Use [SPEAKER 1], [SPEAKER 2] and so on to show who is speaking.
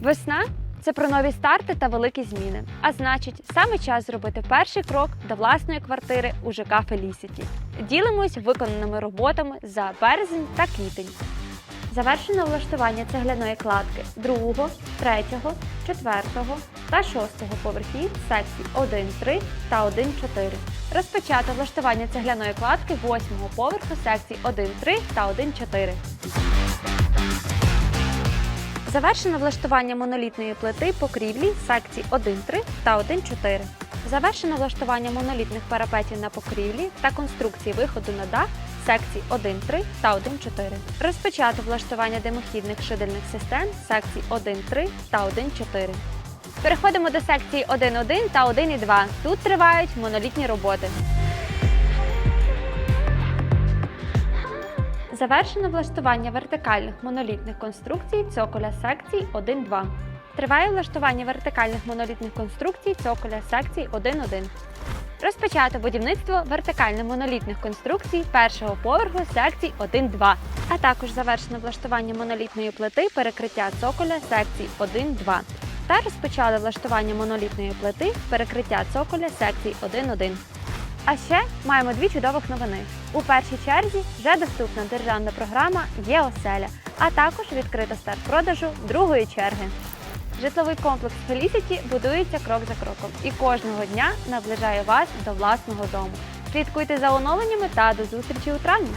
[SPEAKER 1] Весна це про нові старти та великі зміни. А значить, саме час зробити перший крок до власної квартири у ЖК Фелісіті. Ділимось виконаними роботами за березень та квітень. Завершено влаштування цегляної кладки 2, 3, 4 та 6 поверхів секцій 1, 3 та 1, 4. Розпочато влаштування цегляної кладки 8 поверху секцій 1, 3 та 1, 4. Завершено влаштування монолітної плити покрівлі секцій 1.3 та 1.4. Завершено влаштування монолітних парапетів на покрівлі та конструкції виходу на дах секцій 1.3 та 1.4. Розпочато влаштування димохідних шидельних систем секцій 1.3 та 1.4. Переходимо до секції 1.1 та 1.2. Тут тривають монолітні роботи. Завершено влаштування вертикальних монолітних конструкцій цоколя секцій 1-2. Триває влаштування вертикальних монолітних конструкцій цоколя секцій 1-1. Розпочато будівництво вертикальних монолітних конструкцій першого поверху секцій 1-2, а також завершено влаштування монолітної плити перекриття цоколя секцій 1-2 та розпочали влаштування монолітної плити перекриття цоколя секцій 1-1. А ще маємо дві чудових новини. У першій черзі вже доступна державна програма Є оселя, а також відкрита старт продажу другої черги. Житловий комплекс Felicity будується крок за кроком і кожного дня наближає вас до власного дому. Слідкуйте за оновленнями та до зустрічі у травні.